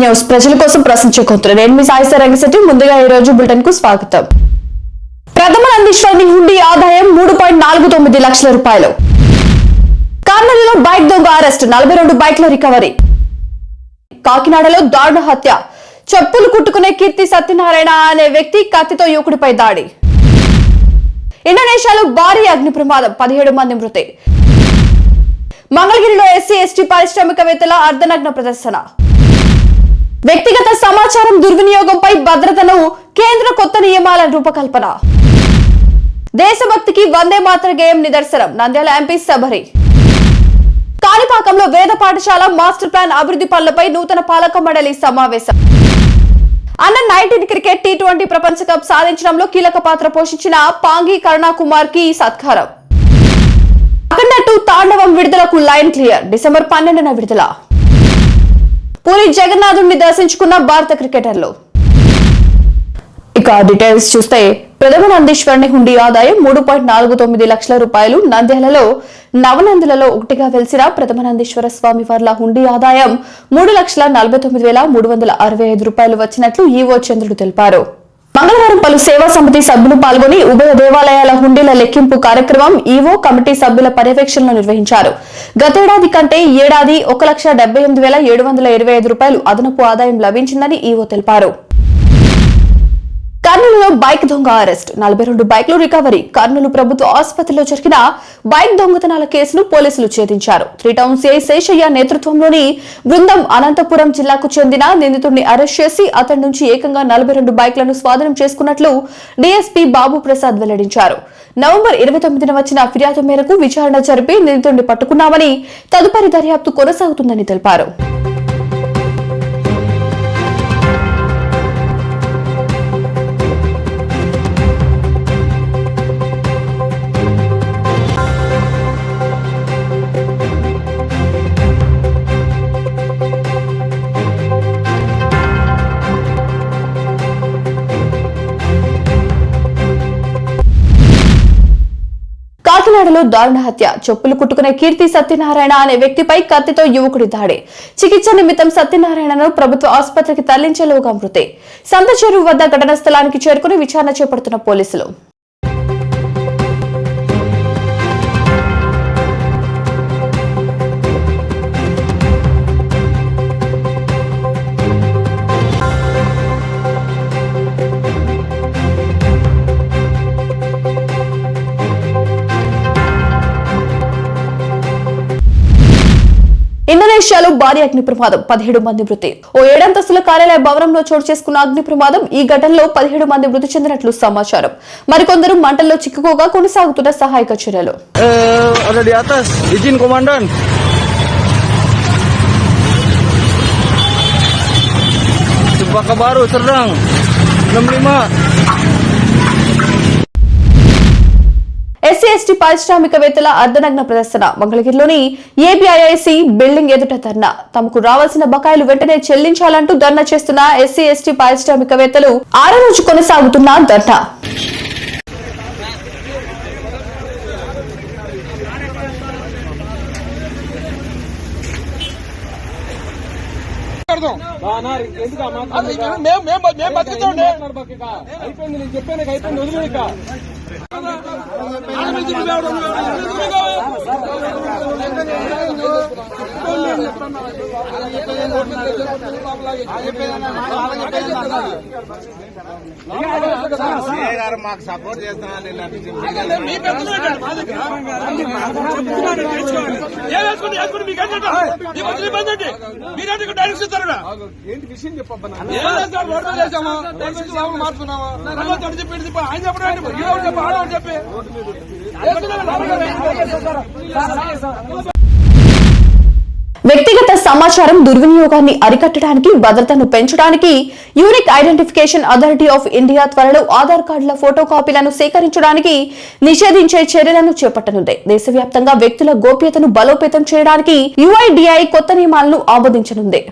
News ప్రజల కోసం ప్రశ్నించే నేను మీ సాయి రంగశెట్టి. ముందుగా ఈ రోజు బులెటిన్కు స్వాగతం. ప్రథమ నందీశ్వరుని హుండీ ఆదాయం మూడు పాయింట్ నాలుగు తొమ్మిది లక్షల రూపాయలు. కర్నూలులో బైక్ దొంగ అరెస్ట్ నలభై రెండు బైక్ల రికవరీ. కాకినాడలో దారుణ హత్య. చెప్పులు కుట్టుకునే కీర్తి సత్యనారాయణ అనే వ్యక్తి కత్తితో యువకుడిపై దాడి. ఇండోనేషియాలో భారీ అగ్ని ప్రమాదం పదిహేడు మంది మృతి. మంగళగిరిలో ఎస్సీ ఎస్టీ పారిశ్రామికవేత్తల అర్ధనగ్న ప్రదర్శన. వ్యక్తిగత సమాచారం దుర్వినియోగంపై భద్రతను కేంద్ర కొత్త నియమాల రూపకల్పన. దేశభక్తికి వందే మాత్ర గేయం నిదర్శనం. నంద్యాల ఎంపీ సబరి కాణిపాకంలో వేద పాఠశాల మాస్టర్ ప్లాన్ అభివృద్ధి పనులపై నూతన పాలక మండలి సమావేశం. అన్న నైన్టీన్ క్రికెట్ టీ ట్వంటీ ప్రపంచ కప్ సాధించడంలో కీలక పాత్ర పోషించిన పాంగి కరుణాకుమార్కి సత్కారం అఖండట్టు తాండవం విడుదలకు లైన్ క్లియర్. డిసెంబర్ పన్నెండున విడుదల. పూరి జగన్నాథుడిని దర్శించుకున్న భారత క్రికెటర్లు. ఇక డీటెయిల్స్ చూస్తే ప్రథమ నందీశ్వరుని హుండీ ఆదాయం మూడు పాయింట్ నాలుగు తొమ్మిది లక్షల రూపాయలు. నంద్యాలలో నవనందులలో ఒకటిగా వెలిసిన ప్రథమ నందీశ్వర స్వామి వార్ల హుండీ ఆదాయం మూడు లక్షల నలభై తొమ్మిది వేల మూడు వందల అరవై ఐదు రూపాయలు వచ్చినట్లు ఈవో చంద్రుడు తెలిపారు. మంగళవారం పలు సేవా సమితి సభ్యులు పాల్గొని ఉభయ దేవాలయాల హుండీల లెక్కింపు కార్యక్రమం ఈవో కమిటీ సభ్యుల పర్యవేక్షణలో నిర్వహించారు. గతేడాది కంటే ఏడాది ఒక లక్ష డెబ్బై ఎనిమిది వేల ఏడు వందల ఇరవై ఐదు రూపాయలు అదనపు ఆదాయం లభించిందని ఈవో తెలిపారు. కర్నూలులో బైక్ దొంగ అరెస్ట్. నలభై రెండు బైక్లు రికవరీ. కర్నూలు ప్రభుత్వ ఆసుపత్రిలో జరిగిన బైక్ దొంగతనాల కేసును పోలీసులు ఛేదించారు. త్రీ టౌన్ సిఐ శేషయ్య నేతృత్వంలోని బృందం అనంతపురం జిల్లాకు చెందిన నిందితుడిని అరెస్ట్ చేసి అతడి నుంచి ఏకంగా నలభై రెండు బైక్లను స్వాధీనం చేసుకున్నట్లు డీఎస్పీ బాబు ప్రసాద్ వెల్లడించారు. నవంబర్ ఇరవై తొమ్మిదిన వచ్చిన ఫిర్యాదు మేరకు విచారణ జరిపి నిందితుడిని పట్టుకున్నామని తదుపరి దర్యాప్తు కొనసాగుతుందని తెలిపారు. కాకినాడలో దారుణ హత్య. చెప్పులు కుట్టుకునే కీర్తి సత్యనారాయణ అనే వ్యక్తిపై కత్తితో యువకుడి దాడి. చికిత్స నిమిత్తం సత్యనారాయణను ప్రభుత్వ ఆసుపత్రికి తరలించేలోగా మృతి. సంత చెరువు వద్ద ఘటన స్థలానికి చేరుకుని విచారణ చేపడుతున్న పోలీసులు. ఇండోనేషియాలో భారీ అగ్ని ప్రమాదం పదిహేడు మంది మృతి. ఓ ఏడంతస్తుల కార్యాలయ భవనంలో చోటు చేసుకున్న అగ్ని ప్రమాదం ఈ ఘటనలో పదిహేడు మంది మృతి చెందినట్లు సమాచారం. మరికొందరు మంటల్లో చిక్కుకోగా కొనసాగుతున్న సహాయక చర్యలు. Eh, Baru, 65. ఎస్సీ ఎస్టీ పారిశ్రామికవేత్తల అర్ధనగ్న ప్రదర్శన. మంగళగిరిలోని ఏబిఐఐసి బిల్డింగ్ ఎదుట ధర్నా. తమకు రావాల్సిన బకాయిలు వెంటనే చెల్లించాలంటూ ధర్నా చేస్తున్న ఎస్సీ ఎస్టీ పారిశ్రామికవేత్తలు ఆరో రోజు కొనసాగుతున్న ధర్నా అది మేము మేము మేము బతుకుతాండి అయిపోయింది నేను చెప్పాను అయిపోయింది వదిలేదు ఇక. గారు మాకు సపోర్ట్ చేస్తున్నాను మీరేంటి డైరెక్షన్ ఇస్తారా ఏంటి విషయం చెప్పబ్బా. వ్యక్తిగత సమాచారం దుర్వినియోగాన్ని అరికట్టడానికి భద్రతను పెంచడానికి unique identification authority of India త్వరలో ఆధార్ కార్డుల ఫోటో కాపీలను సేకరించడానికి నిషేధించే చర్యలను చేపట్టనుంది. దేశవ్యాప్తంగా వ్యక్తుల గోప్యతను బలోపేతం చేయడానికి యుఐడిఐ కొత్త నియమాలను ఆమోదించనుంది.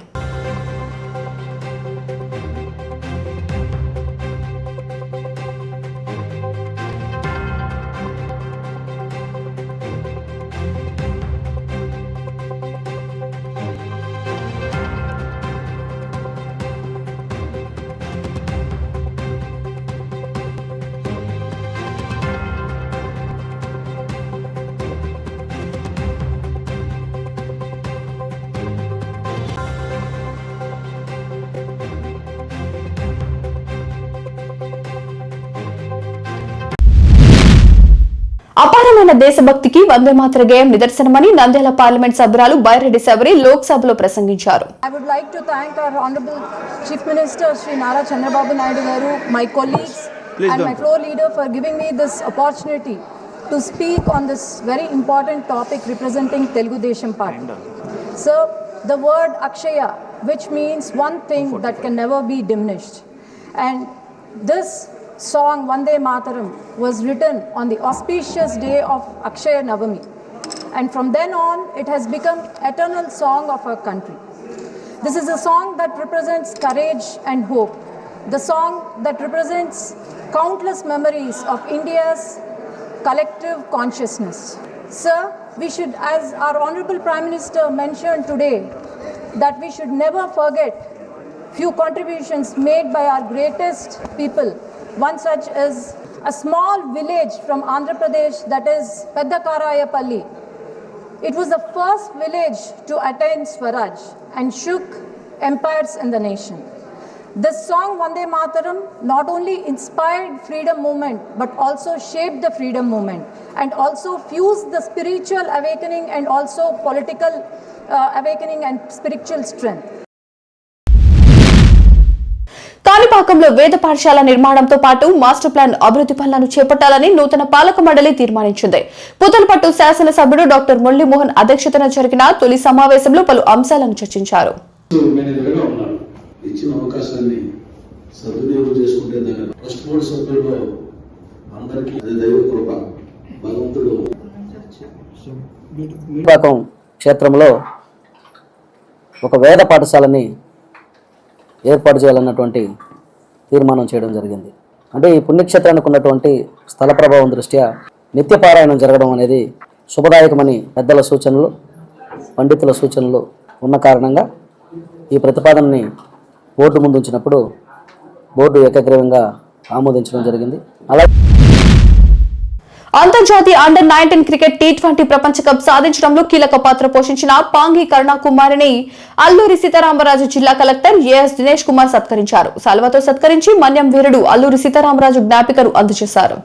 అపారమైన దేశభక్తికి వందే మాతర గేయం నిదర్శనమని నంద్యాల పార్లమెంట్ సభ్యురాలు బైరెడ్డి శబరి లోక్సభలో ప్రసంగించారు I would like to thank our Honorable Chief Minister Sri Nara Chandrababu Naidu Garu, my colleagues and my floor leader for giving me this opportunity to speak on this very important topic representing Telugu Desam Party. So, the word Akshaya, which means one thing that can never be diminished. And this song, Vande Mataram, was written on the auspicious day of Akshaya Navami. And from then on, it has become eternal song of our country. This is a song that represents courage and hope. The song that represents countless memories of India's collective consciousness. Sir, we should, as our Honorable Prime Minister mentioned today, that we should never forget few contributions made by our greatest people. One such is a small village from Andhra Pradesh that is Peddakarayapalli. It was the first village to attain Swaraj and shook empires in the nation. This song Vande Mataram not only inspired freedom movement but also shaped the freedom movement and also fused the spiritual awakening and also political uh, awakening and spiritual strength. కాణిపాకంలో వేద పాఠశాల నిర్మాణంతో పాటు master plan అభివృద్ధి పనులను చేపట్టాలని నూతన పాలక మండలి తీర్మానించింది. పుతలపట్టు శాసనసభ్యుడు డాక్టర్ మురళీమోహన్ అధ్యక్షతన జరిగిన తొలి సమావేశంలో పలు అంశాలను చర్చించారు. మేనేజర్గా ఉన్నాడు ఇచ్చిన అవకాశాన్ని సద్వినియోగం చేసుకుంటే దాని ట్రస్ట్ బోర్డు సభ్యుల్లో అందరికీ అది దైవ కృప. భగవంతుడు విశాఖం క్షేత్రంలో ఒక వేద పాఠశాలని ఏర్పాటు చేయాలన్నటువంటి తీర్మానం చేయడం జరిగింది. అంటే ఈ పుణ్యక్షేత్రానికి ఉన్నటువంటి స్థల ప్రభావం దృష్ట్యా నిత్యపారాయణం జరగడం అనేది శుభదాయకమని పెద్దల సూచనలు పండితుల సూచనలు ఉన్న కారణంగా ఈ ప్రతిపాదనని బోర్డు ముందుంచినప్పుడు బోర్డు ఏకగ్రీవంగా ఆమోదించడం జరిగింది. అలాగే అంతర్జాతీయ under nineteen cricket T twenty ప్రపంచ కప్ సాధించడంలో కీలక పాత్ర పోషించిన పాంగి కరుణాకుమారిని అల్లూరి సీతారామరాజు జిల్లా కలెక్టర్ ఏఎస్ దినేష్ కుమార్ సత్కరించారు. సల్వతో సత్కరించి మన్యం వీరుడు అల్లూరి సీతారామరాజు జ్ఞాపికను అందజేశారు.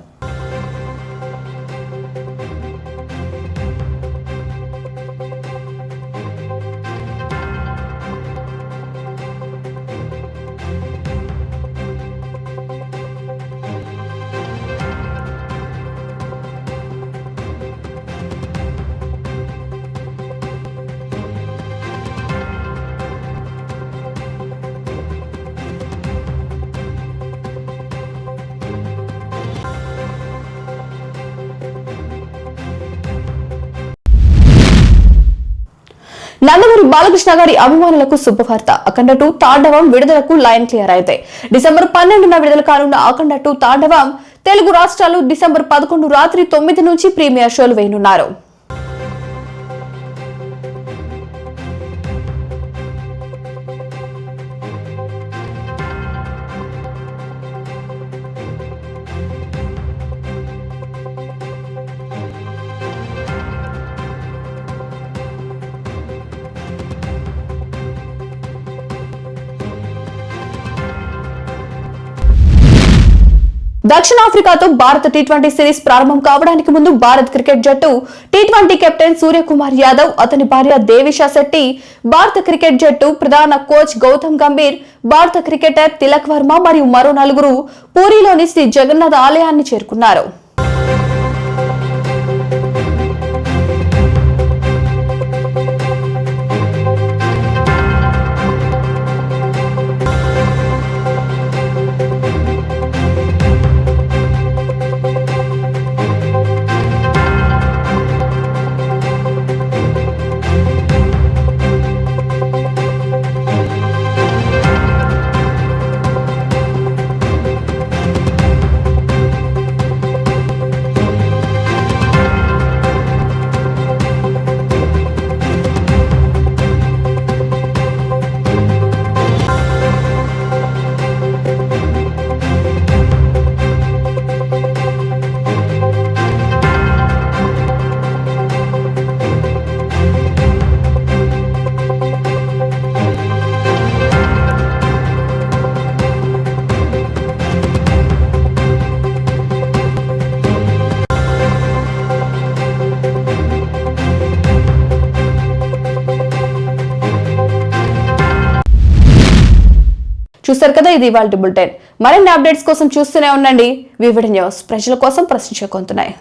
నందమూరి బాలకృష్ణ గారి అభిమానులకు శుభవార్త. అఖండ టూ తాండవం విడుదలకు లైన్ క్లియర్ అయితే. డిసెంబర్ పన్నెండున విడుదల కానున్న అఖండ టూ తాండవం తెలుగు రాష్ట్రాలు డిసెంబర్ పదకొండు రాత్రి తొమ్మిది నుంచి ప్రీమియర్ షోలు వేయనున్నారు. దక్షిణాఫ్రికాతో భారత టీ ట్వంటీ సిరీస్ ప్రారంభం కావడానికి ముందు భారత్ క్రికెట్ జట్టు T twenty captain Suryakumar Yadav అతని భార్య దేవిషా శెట్టి భారత క్రికెట్ జట్టు ప్రధాన కోచ్ గౌతమ్ గంభీర్ భారత క్రికెటర్ తిలక్ వర్మ మరియు మరో నలుగురు పూరిలోని శ్రీ జగన్నాథ్ ఆలయాన్ని చేరుకున్నారు. చూసారు కదా ఇది ఇవాళ బులెటిన్ మరిన్ని అప్డేట్స్ కోసం చూస్తూనే ఉండండి. వివిడ న్యూస్ ప్రజల కోసం ప్రశ్నించే కొంతున్నాయి